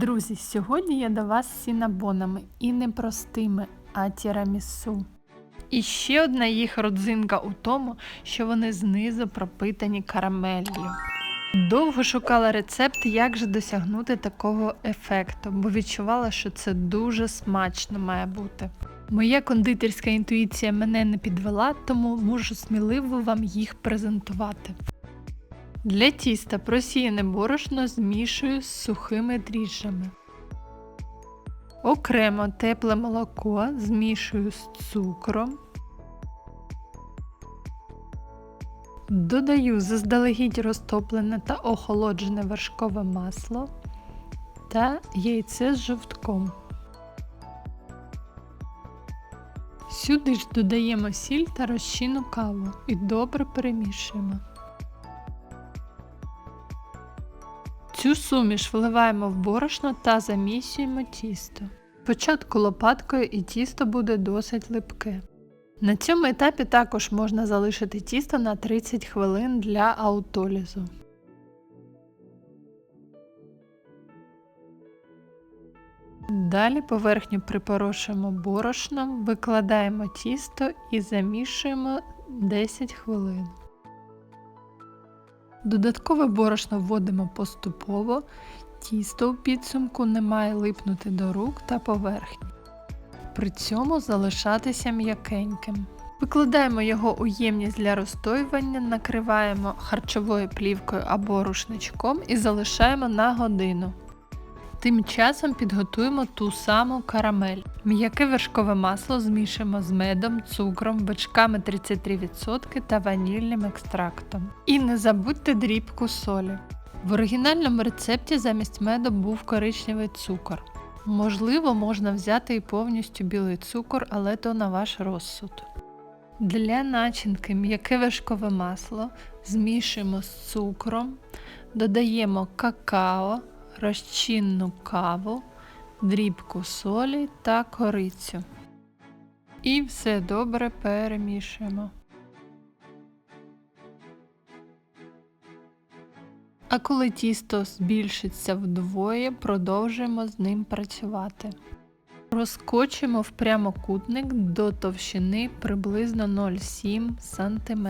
Друзі, сьогодні я до вас з сінабонами і не простими, а тірамісу. І ще одна їх родзинка у тому, що вони знизу пропитані карамеллю. Довго шукала рецепт, як же досягнути такого ефекту, бо відчувала, що це дуже смачно має бути. Моя кондитерська інтуїція мене не підвела, тому можу сміливо вам їх презентувати. Для тіста просіяне борошно змішую з сухими дріжджами. Окремо тепле молоко змішую з цукром. Додаю заздалегідь розтоплене та охолоджене вершкове масло та яйце з жовтком. Сюди ж додаємо сіль та розчинну каву і добре перемішуємо. Цю суміш вливаємо в борошно та замісюємо тісто. Спочатку лопаткою і тісто буде досить липке. На цьому етапі також можна залишити тісто на 30 хвилин для аутолізу. Далі поверхню припорошуємо борошном, викладаємо тісто і замішуємо 10 хвилин. Додаткове борошно вводимо поступово, тісто у підсумку не має липнути до рук та поверхні. При цьому залишатися м'якеньким. Викладаємо його у ємність для розстоювання, накриваємо харчовою плівкою або рушничком і залишаємо на годину. Тим часом підготуємо ту саму карамель. М'яке вершкове масло змішуємо з медом, цукром, бичками 33% та ванільним екстрактом. І не забудьте дрібку солі. В оригінальному рецепті замість меду був коричневий цукор. Можливо, можна взяти і повністю білий цукор, але то на ваш розсуд. Для начинки м'яке вершкове масло змішуємо з цукром, додаємо какао, розчинну каву, дрібку солі та корицю. І все добре перемішуємо. А коли тісто збільшиться вдвоє, продовжуємо з ним працювати. Розкочуємо в прямокутник до товщини приблизно 0,7 см.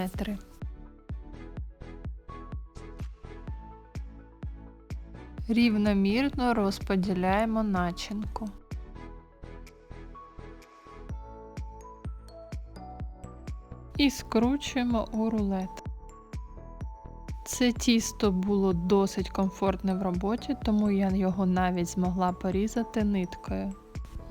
Рівномірно розподіляємо начинку. І скручуємо у рулет. Це тісто було досить комфортне в роботі, тому я його навіть змогла порізати ниткою.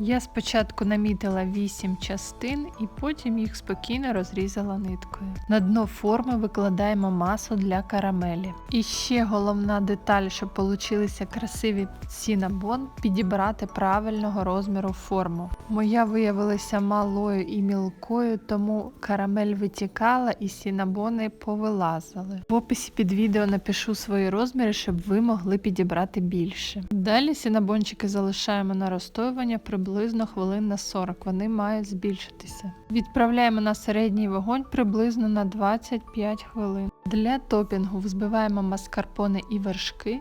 Я спочатку намітила 8 частин і потім їх спокійно розрізала ниткою. На дно форми викладаємо масу для карамелі. І ще головна деталь, щоб получилися красиві сінабон, підібрати правильного розміру форму. Моя виявилася малою і мілкою, тому карамель витікала і сінабони повилазили. В описі під відео напишу свої розміри, щоб ви могли підібрати більше. Далі сінабончики залишаємо на розстоювання приблизно приблизно хвилин на 40, вони мають збільшитися. Відправляємо на середній вогонь приблизно на 25 хвилин. Для топінгу взбиваємо маскарпоне і вершки,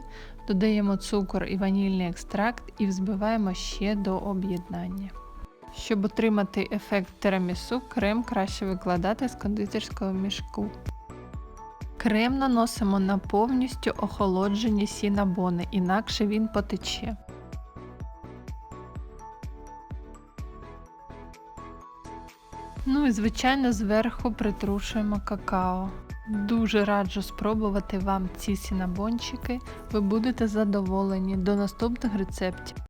додаємо цукор і ванільний екстракт і взбиваємо ще до об'єднання. Щоб отримати ефект тирамісу, крем краще викладати з кондитерського мішку. Крем наносимо на повністю охолоджені сінабони, інакше він потече. Ну і звичайно зверху притрушуємо какао. Дуже раджу спробувати вам ці сінабончики, ви будете задоволені до наступних рецептів.